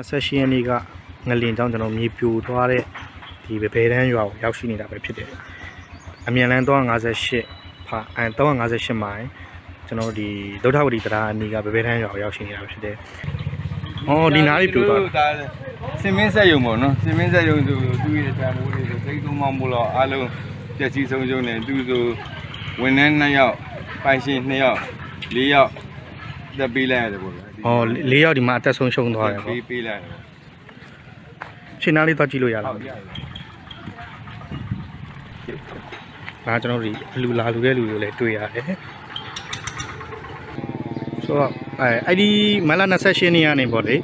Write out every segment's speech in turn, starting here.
28ရက်နေ့ကငလင်ကြောင့်ကျွန်တော်မြေပြိုသွားတဲ့ဒီဗဘဲတန်းရွာကိုရောက်ရှိနေတာပဲဖြစ်တယ်။အမြန်လန်း358ဖာအဲ358မိုင်ကျွန်တော်ဒီဒုဋ္ဌဝတီတရားအနီးကဗဘဲတန်းရွာကိုရောက်ရှိနေတာပဲဖြစ်တယ်။အော်ဒီနားလေးပြိုသွားတာဒါစင်မင်းဆက်ယုံပေါ့နော်စင်မင်းဆက်ယုံဆိုသူ့ရဲ့တန်ဖိုးတွေဆိုသိသုံးမောင်းမို့တော့အားလုံးပျက်စီးဆုံးရှုံးနေသူဆိုဝန်ထမ်း2ယောက်ပိုင်ရှင်2ယောက်4ယောက် တက်ပေးလိုက်ရတယ်ပေါ့ဗျာ။အော်၄ယောက်ဒီမှာအသက်ဆုံးရှုံးသွားတယ်ပေါ့ပေးပေးလိုက်ရတယ်။ရှင်းနားလေးတော့ကြည့်လို့ရလားဟုတ်ပြီ။ဒါကျွန်တော်တို့ဒီအလူလာလူတဲ့လူတွေလည်းတွေ့ရတယ်။ဆိုတော့အဲအဲ့ဒီမလ28ရက်နေ့ကနေပေါ့လေ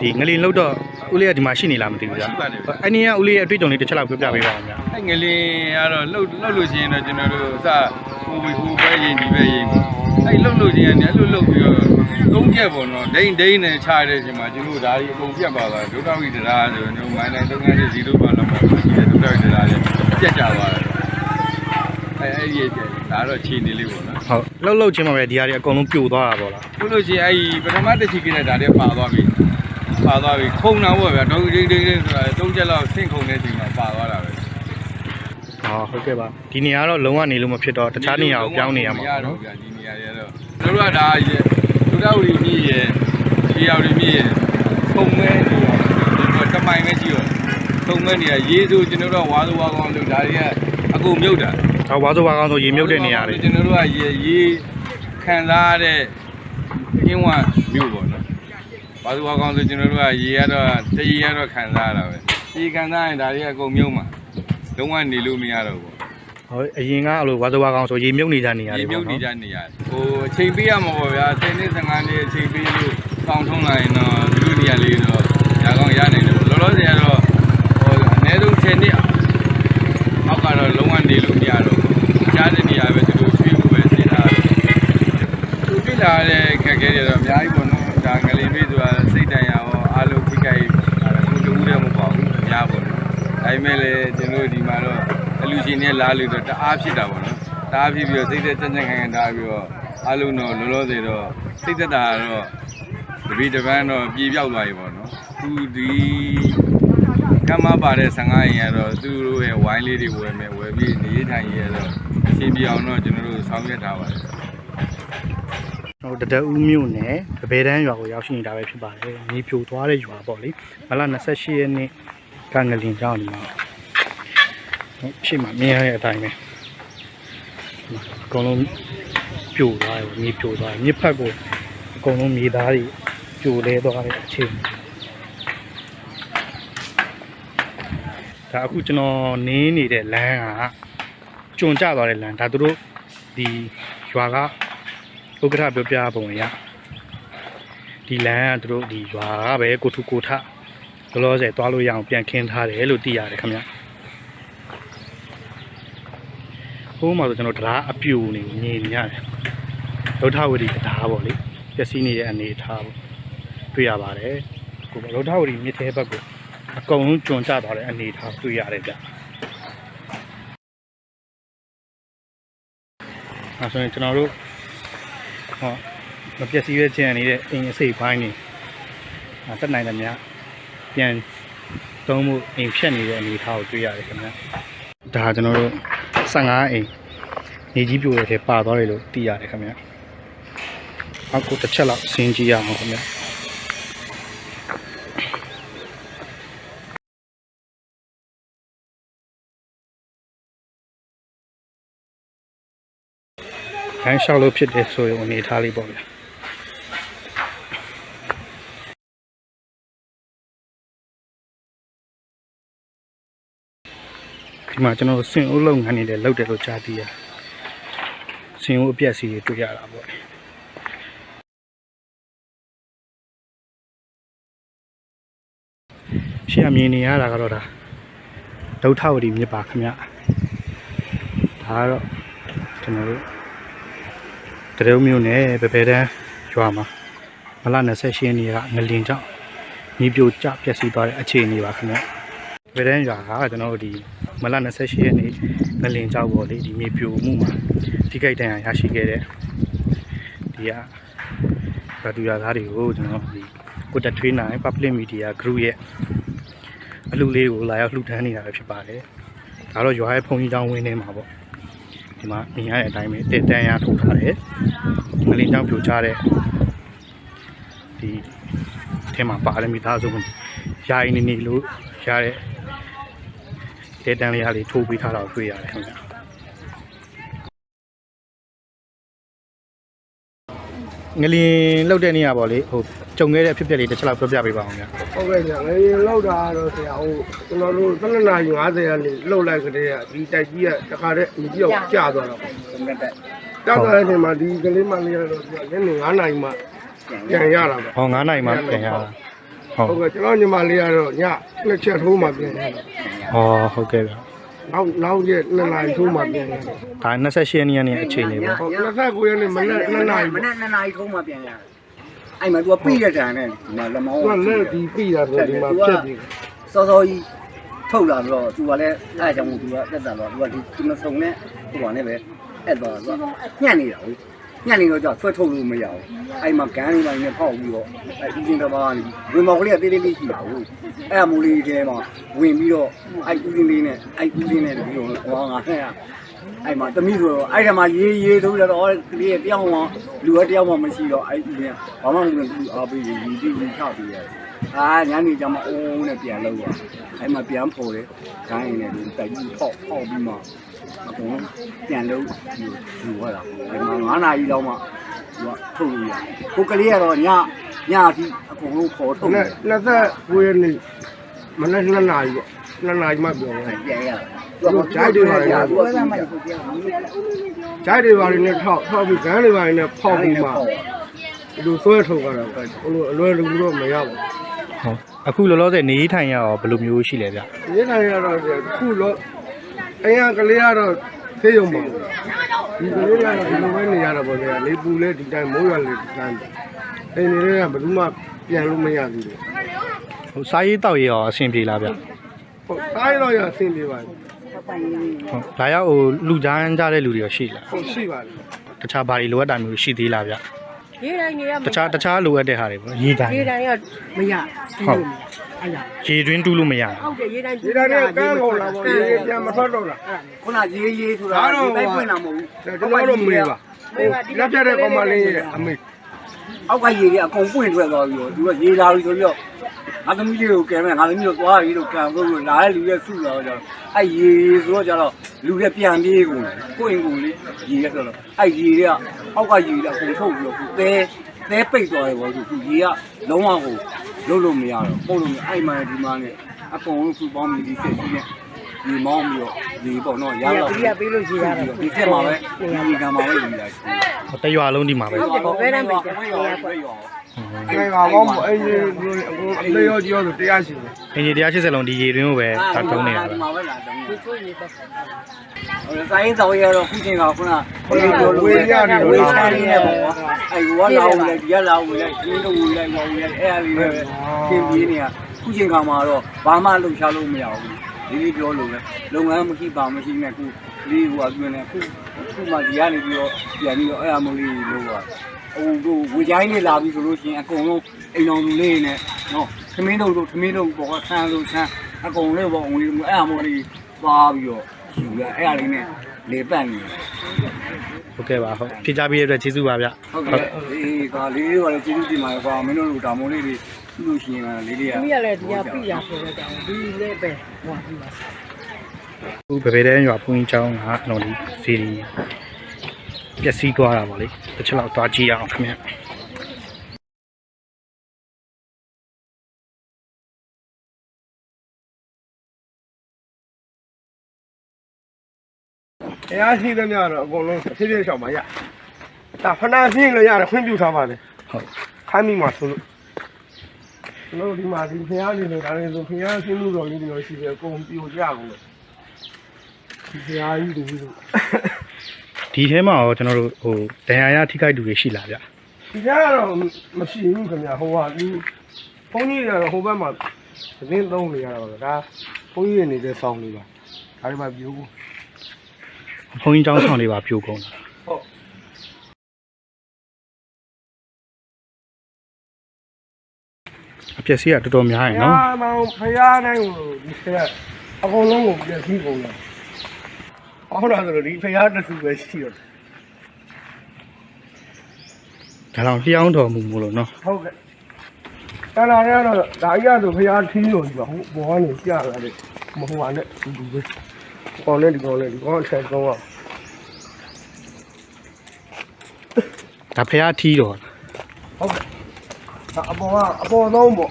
ဒီငလင်လောက်တော့ဦးလေးကဒီမှာရှိနေလားမသိဘူးကြာရှိပါတယ်ဗျအဲ့ဒီကဦးလေးရဲ့အတွေ့အကြုံလေးတစ်ချက်လောက်ပြောပြပေးပါဦးဗျာအဲ့ငလင်းကတော့လှုပ်လှုပ်လို့ရှိရင်တော့ကျွန်တော်တို့အစဟိုဘဟိုပဲရင်ဒီပဲရင်ပေါ့ အဲ့လှုပ်လို့ရှိရင်လည်းအဲ့လိုလှုပ်ပြီးတော့သုံးချက်ပေါ့နော်ဒိန်ဒိန်နဲ့ခြားတဲ့အချိန်မှာကျွန်တော်တို့ဒါကြီးအကုန်ပြတ်ပါသွားဒုက္ခဝိဒရာဆိုတော့မိုင်းနိုင်သုံးငန်းစီ0ပါလောက်မှာရှိတဲ့ဒုက္ခဝိဒရာလေးပြတ်ကြသွားတယ်အဲ့အဲ့ဒီရဲ့ဒါတော့ခြေနေလေးပေါ့နော်ဟုတ်လှုပ်လှုပ်ချင်းမှာပဲဒီဟာတွေအကုန်လုံးပြိုသွားတာပေါ့လားလို့လို့ရှိရင်အဲ့ဒီပထမတစ်ချီကလေးဒါတည်းပါသွားပြီပါသွားပြီခုံတာပေါ့ဗျာဒုက္ခဒိန်ဒိန်ဆိုတာသုံးချက်လောက်ဆင့်ခုံတဲ့အချိန်မှာပါသွားတာပဲဟောဟုတ်ကဲ့ပါဒီနေရာကတော့လုံးဝနေလို့မဖြစ်တော့တခြားနေရာကိုပြောင်းနေရမှာပေါ့နော် ဗျာဒီနေရာတွေကတော့တို့ကဒါရေဒုဒဝရီမြည်ရေခြေရောက်ရီမြည်ရေပုံမဲနေရောကျွန်တော်တမိုင်ပဲကြည့်ရောပုံမဲနေရရေးဆိုကျွန်တော်တို့ဝါသဝါကောင်းလို့ဒါတွေကအကုန်မြုပ်တာဟောဝါဆိုဝါကောင်းဆိုရေမြုပ်တဲ့နေရာတွေကျွန်တော်တို့ကရေရေးခံစားရတဲ့အင်းဝမြို့ပေါ့နော်ဝါသဝါကောင်းဆိုကျွန်တော်တို့ကရေကတော့တရေကတော့ခံစားရတာပဲရေခံစားရင်ဒါတွေကအကုန်မြုပ်မှာလုံးဝနေလို့မရတော့ဘူး ဟောအရင်ကအဲ့လိုဝါဆိုဝါကောင်းဆိုရေမြုပ်နေကြနေရာဒီတွေမြုပေါ့ပ်နေနော်ကြနေရတယ်ဟိုအချိန်ပေးရမှာပေါ့ဗျာ10နှစ်15နှစ်အချိန်ပေးလို့ပေါင်ထုံးလာရင်တော့ဒီလိုနေရာလေးတော့ရကောင်းရနိုင်တယ်လောလောဆယ်ကတော့ဟိုအနည်းဆုံး10နှစ်အောက်ကတော့လုံးဝနေလို့မရတော့ဘူးကြားတဲ့နေရာပဲသူတို့ရွှေ့ဖို့ပဲစဉ်းစားတယ်သူပြလာတဲ့ခက်ခဲတွေတော့အများကြီးပေါ့နော်ဒါငလင်ပေးဆိုတာစိတ်တန်ရရောအားလုံးဖိကိုက်အဲ့ဒါကိုတူးတယ်မပေါ့ဘူးအများပေါ့နော်ဒါပေမဲ့လည်းကျွန်တော်တို့ဒီမှာတော့အလူ ရှင်နဲ့လားလို့တော့တအားဖြစ်တာပေါ့နော်တားပြီးပြီးတော့စိတ်သက်ကြံ့ကြံ့ခံခံတားပြီးတော့အလုံးတော့လောလောဆယ်တော့စိတ်သက်တာကတော့တပီတပန်းတော့ပြေပြောက်သွားပြီပေါ့နော်သူဒီကမ္မပါတဲ့15ရင်ကတော့သူတို့ရဲ့ဝိုင်းလေးတွေဝယ်မယ်ဝယ်ပြီးနေထိုင်ရတော့အဆင်ပြေအောင်တော့ကျွန်တော်တို့ဆောင်ရွက်ထားပါတယ်ဟိုတဒဦးမြို့နယ်ဗဘဲတန်းရွာကိုရောက်ရှိနေတာပဲဖြစ်ပါတယ်မြေပြိုသွားတဲ့ရွာပေါ့လေမလ28ရက်နေ့ကငလင်ကြောင်းဒီမှာဟုတ် ရှိမှမြင်ရတဲ့အတိုင်းပဲအကုန်လုံးပြိုသွားတယ်မြေပြိုသွားတယ်မြစ်ဖက်ကိုအကုန်လုံးမြေသားတွေပြိုလဲသွားတဲ့အချိန်ဒါအခုကျွန်တော်နင်းနေတဲ့လမ်းကကျွံကျသွားတဲ့လမ်းဒါသူတို့ဒီရွာကဥက္ကဋ္ဌပြောပြပုံအရဒီလမ်းကသူတို့ဒီရွာကပဲကိုထုကိုထလောလောဆယ်သွားလို့ရအောင်ပြန်ခင်းထားတယ်လို့သိရတယ်ခင်ဗျ ဟိုးမှာဆိုကျွန်တော်တရားအပြူနေမြင်နေရတယ်ဒုထဝတီတရားပေါ့လေပျက်စီးနေတဲ့အနေအထားပေါ့တွေ့ရပါတယ်ကိုဒုထဝတီမြစ်သေးဘက်ကိုအကုန်လုံးကျွံကျသွားတဲ့အနေအထားတွေ့ရတယ်ဗျအဲဆိုရင်ကျွန်တော်တို့ဟောမပျက်စီးရခြင်းနေတဲ့အိမ်အစိတ်ပိုင်းနေအဲတက်နိုင်တယ်များပြန်သုံးမှုအိမ်ဖြတ်နေတဲ့အနေအထားကိုတွေ့ရတယ်ခင်ဗျာဒါကျွန်တော်တို့ 15အိမ်နေကြီးပြိုတဲ့ထဲပါသွားတယ်လို့သိရတယ်ခင်ဗျာအခုတစ်ချက်လောက်ဆင်းကြည့်ရအောင်ခင်ဗျာခန်းလျှောက်လို့ဖြစ်တယ်ဆိုရင်အနေအထားလေးပေါ့ဗျာ မှာကျွန်တော်စင်အုပ်လုပ်ငန်းနေတယ်လုပ်တယ်လို့ကြားသိရတယ်စင်အုပ်အပြက်စီတွေတွေ့ရတာပေါ့ရှေ့အမြင်နေရတာကတော့ဒါဒုဋ္ဌဝတီမြစ်ပါခင်ဗျဒါကတော့ကျွန်တော်တို့တရုံမျိုးနဲ့ပပယ်တန်းရွာမှာမလ28ရက်နေ့ကငလင်ကြောင့်မြေပြိုကျပျက်စီးသွားတဲ့အခြေအနေပါခင်ဗျပပယ်တန်းရွာကကျွန်တော်တို့ဒီ မလ28ရက်နေ့ငလင်ကြောင့်ပေါ့လေဒီမြေပြိုမှုမှာထိခိုက်ဒဏ်ရာရရှိခဲ့တဲ့ဒီကဗတူရသားတွေကိုကျွန်တော်ဒီကိုတက်ထွေးနိုင် Public Media Group ရဲ့အလူလေးကိုလာရောက်လှူဒန်းနေတာပဲဖြစ်ပါတယ်ဒါတော့ရွာရဲ့ဖုန်ကြီးတောင်းဝင်းထဲမှာပေါ့ဒီမှာမြင်ရတဲ့အတိုင်းပဲတက်တန်းရထုတ်ထားတယ်ငလင်းကြောင်ပြိုချတဲ့ဒီအထဲမှာပါတယ်မိသားစုဝင်ယာယီနေနေလို့ရတဲ့ တက်တန်းလေးဟာလေးထိုးပေးထားတာကိုတွေ့ရတယ်ခင်ဗျာငလင်လောက်တဲ့နေရာပေါ့လေဟိုကြုံခဲ့တဲ့အဖြစ်အပျက်လေးတစ်ချက်လောက်ပြောပြပေးပါအောင်ဗျာဟုတ်ကဲ့ညာငရေလောက်တာတော့ဆရာဟိုကျွန်တော်တို့12နာရီ50ရာနေလှုပ်လိုက်ကတည်းကဒီတိုက်ကြီးကတခါတည်းမပြောက်ကျသွားတော့ကြောက်သွားတဲ့ချိန်မှာဒီကလေးမလေးရတော့ပြညနေ9နာရီမှပြန်ရတာပဲဟော9နိုင်မှပြန်ရတာဟုတ်ဟုတ်ကဲ့ကျွန်တော်ညီမလေးကတော့ညနှစ်ချက်ထိုးမှပြန်ရတာ ဟောဟုတ်ကဲ့ဗျာ နောက်နောက်ရက်2နာရီထိုးမှပြန်ရတာ ဒါ28ရက်နေ့ရက်နေ့အချိန်လေးပေါ့ ဟုတ်29ရက်နေ့မနေ့2နာရီ မနေ့2နာရီထုံးမှပြန်ရတယ်အဲ့မှာ तू ကပြီးတဲ့တန်နဲ့ဒီမှာလက်မောင်း သူကလက်ဒီပြီးတာဆိုဒီမှာဖြတ်ပြီး စောစောကြီးထုတ်လာတော့ तू ကလည်းအဲ့အကြောင်းကို तू ကတက်တာတော့ तू ကဒီဒီမဆုံနဲ့ဟိုကနဲ့ပဲအဲ့တော့ तू ညံ့နေတာဟုတ် ညံ့နေတော့ကြောက်ဆွဲထုတ်လို့မရဘူးအဲ့မှာဂန်းလေးပိုင်းနဲ့ဖောက်ပြီးတော့အဲ့ဒီချင်းတစ်ပါးကနေဝင်မောက်ကလေးကတေးသေးလေးရှိတာဟုတ်အဲ့အမူလေးထဲမှာဝင်ပြီးတော့အဲ့ဦးစင်းလေးနဲ့အဲ့ဦးစင်းနဲ့ပြီးတော့ဟောငါနဲ့အဲ့မှာတမိဆိုတော့အဲ့ဒါမှရေးရေးထုတ်ရတော့ကလေးတယောက်မှလူကတယောက်မှမရှိတော့အဲ့ဦးစင်းဘာမှမလုပ်ဘူးအားပေးရေးပြီးပြီးချပြီးရတယ်အာညနေကျမှအုံးနဲ့ပြန်လောက်သွားအဲ့မှာပြန်ပေါ်တယ်ခိုင်းနေတယ်တိုက်ကြီးပေါက်ပေါက်ပြီးမှ အကုန်ပြန်လို့ယူယူရတာအဲ့မှာ9နာရီလောက်မှသူကထုတ်လို့ရတယ်ကိုကလေးကတော့ညညအထိအကုန်လုံးပေါ်ထုတ်နဲ့29ရက်နေ့မနေ့2နာရီပေါ့2နာရီမှပြန်ရတယ်ပြန်ရတယ်ဂျိုက်တွေပါလေသူကမှကိုပြန်ဂျိုက်တွေပါနေနဲ့ထောက်ထောက်ပြီးဂန်းတွေပါနေနဲ့ဖောက်ပြီးမှဒီလိုဆွဲထုတ်ကြတာပဲဟိုလိုအလွယ်တကူတော့မရပါဟုတ်အခုလောလောဆယ်နေထိုင်ရအောင်ဘယ်လိုမျိုးရှိလဲဗျာဘူးဒီနိုင်ရတော့ခုတော့ အရင်ကလေးကတော့ဖေးရုံပါဒီကလေးကတော့ဒီလိုပဲနေရတာပေါ့ဗျာလေပူလဲဒီတိုင်းမိုးရလေဒီတိုင်းအိမ်တွေကဘယ်သူမှပြန်လို့မရသေးဘူးဟိုစားရေးတောက်ရေးရောအဆင်ပြေလားဗျာဟုတ်တိုင်းတော့ရအဆင်ပြေပါဘူးဟုတ်ဒါရောက်ဟိုလူကြမ်းကြတဲ့လူတွေရောရှိလားဟုတ်ရှိပါလေတခြားဘာတွေလိုအပ်တာမျိုးရှိသေးလားဗျာရေးတိုင်းနေရမတခြားတခြားလိုအပ်တဲ့ဟာတွေပေါ့ရေးတိုင်းရေးတိုင်းကမရဟုတ် အဲ့ဒါရေတွင်းတူးလို့မရဘူးဟုတ်တယ်ရေးတိုင်းဒီတိုင်းကကန်းကုန်လာပေါ့ဒီပြန်မထွက်တော့လားခုနရေးရေးဆိုတာဒီတိုင်းပွင့်တာမဟုတ်ဘူးကျွန်တော်တို့မေးပါလက်ပြတဲ့ကောင်မလေးရဲ့အမေအောက်ကရေးတွေအကုန်ပွင့်ထွက်သွားပြီးတော့သူကရေးလာပြီဆိုပြီးတော့ငါသမီးလေးကိုကဲမယ်ငါသမီးကိုသွားပြီးတော့ကံဖို့လို့လာတဲ့လူရဲ့စုလာတော့ကျတော့အဲ့ရေးဆိုတော့ကျတော့လူရဲ့ပြန်ပြေးကုန်ကိုရင်ကိုလေးရေးရဆိုတော့အဲ့ရေးတွေကအောက်ကရေးတွေအကုန်ထုတ်ပြီးတော့သဲသဲပိတ်သွားတယ်ပေါ့သူရေးကလုံးဝကို လုံးလို့မရတော့ပို့လို့အဲ့မှဒီမှနဲ့အကုန်လုံးစုပေါင်းပြီးဒီစက်ကြီးနဲ့ဒီမောင်းပြီးတော့ဒီပေါ့နော်ရတော့ဒီကပေးလို့ရှိရတာဒီစက်မှာပဲဒီကံမှာပဲရေးလိုက်ဟိုတရွာလုံးဒီမှာပဲဟုတ်တယ်ဘယ်နဲ့မှမရဘူး အဲကောင်ကောမအဲ့ဒီအကုန်အလေးရောကြီးရောဆိုတရားရှိတယ်အင်ဂျီ180လုံးဒီရေတွင်းကိုပဲဒါတုံးနေတာပဲမှာပဲလာတယ်ဒီချိုးရေးပဲဟိုဆိုင်ရင်တော်ရတော့ခုချိန်ကခုနဝေးပြောလို့ဝေးချနေတယ်ပေါ့အဲ့ဟိုကလာဝင်လိုက်ဒီကလာဝင်လိုက်ဒီလိုဝင်လိုက်ဝင်လိုက်အဲ့အလေးပဲပြင်ပြင်းနေတာခုချိန်ခါမှာတော့ဘာမှလှုပ်ရှားလို့မရဘူးဒီလေးပြောလို့ပဲလုပ်ငန်းမရှိပါမရှိနဲ့ခုလေးဟိုအပြင်းနဲ့ခုခုမှဒီကနေပြီးတော့ပြန်ပြီးတော့အဲ့အမိုးလေးလို့ပါ ဟိုတို့ဝေချိုင်းလေးလာပြီဆိုလို့ရှိရင်အကုန်လုံးအိမ်တော်လူလေးနဲ့နော်သမင်းတို့တို့သမင်းတို့ပေါ်ဆန်းလို့ဆန်းအကုန်လုံးပေါ့ဝင်အဲ့အမိုးလေးသွားပြီးတော့ယူရအဲ့အလေးနဲ့လေပတ်နေတယ်ဟုတ်ကဲ့ပါဟုတ်ဖြည့်ကြပေးတဲ့အတွက်ကျေးဇူးပါဗျဟုတ်ကဲ့အေးကလေးတွေကလည်းကျေးဇူးတင်ပါတယ်ကွာမင်းတို့တို့ဒါမိုးလေးတွေပြုလို့ရှိရင်လေးတွေကမိရလဲဒီကပြရဆိုတဲ့ကောင်ဒီလေးပဲဟောဒီမှာခုဗပေတဲ့ရွာဖုန်ကြီးချောင်းကအလုံးလေးစီရီ ပျက်စီးသွားတာပေါ့လေတစ်ချက်လောက်သွားကြည့်ရအောင်ခင်ဗျတရားရှိသမျှတော့အကုန်လုံးဖြည်းဖြည်းရှောင်ပါရဒါဖနာရှင်းလို့ရတယ်ခွင့်ပြုထားပါလေဟုတ်ခိုင်းမိမှာဆိုလို့ကျွန်တော်ဒီမှာဒီဖျားနေလို့ဒါလည်းဆိုဖျားရှင်းလို့တော့လေးတွေရှိတယ်အကုန်ပြိုကြကုန်တယ်ဒီဖျားကြီးတွေလို့ ဒီထဲမှာရောကျွန်တော်တို့ဟိုဒဏ်ရာရထိခိုက်သူတွေရှိလားဗျဒီဖျားကတော့မရှိဘူးခင်ဗျဟိုကဒီဘုန်းကြီးကတော့ဟိုဘက်မှာသတင်းသုံးနေရတာပါဒါဘုန်းကြီးနေတဲ့ဆောင်းလေးပါဒါတွေမှာပြိုးကုန်ဖုန်ကြီးချောင်းဆောင်တွေပါပြိုကုန်တာဟုတ်အပျက်စီးကတော်တော်များရင်နော်ဖယားမောင်ဖယားနိုင်ကိုဒီဆရာအကုန်လုံးကိုပြည့်စည်ကုန်တယ် ဟုတ်လားဆိုတော့ဒီဖယားတစ်စုပဲရှိတော့ဒါတော့လျှောင်းတော်မူမို့လို့နော်ဟုတ်ကဲ့တလာရတော့ဒါကြီးရဆိုဖယားထင်းလို့ဒီပါဟုတ်ဘောကနေကြာလာတယ်မဟုတ်ပါနဲ့ဒီလိုပဲကောင်းနေဒီကောင်းနေဒီကောင်းအထက်ကောင်းอ่ะဒါဖះထီးတော်ဟုတ်ကဲ့ဒါအပေါ်ကအပေါ်ဆုံးပေါ့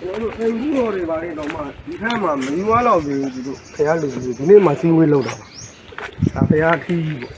ကျွန်တော်တို့အိမ်ကြီးတော်တွေပါလေတော့မှဒီထက်မှမယူရတော့ဘူးသူတို့ဖယားလူကြီးဒီနေ့မှစီးဝေးလောက်တာဒါဖယားထီးပေါ့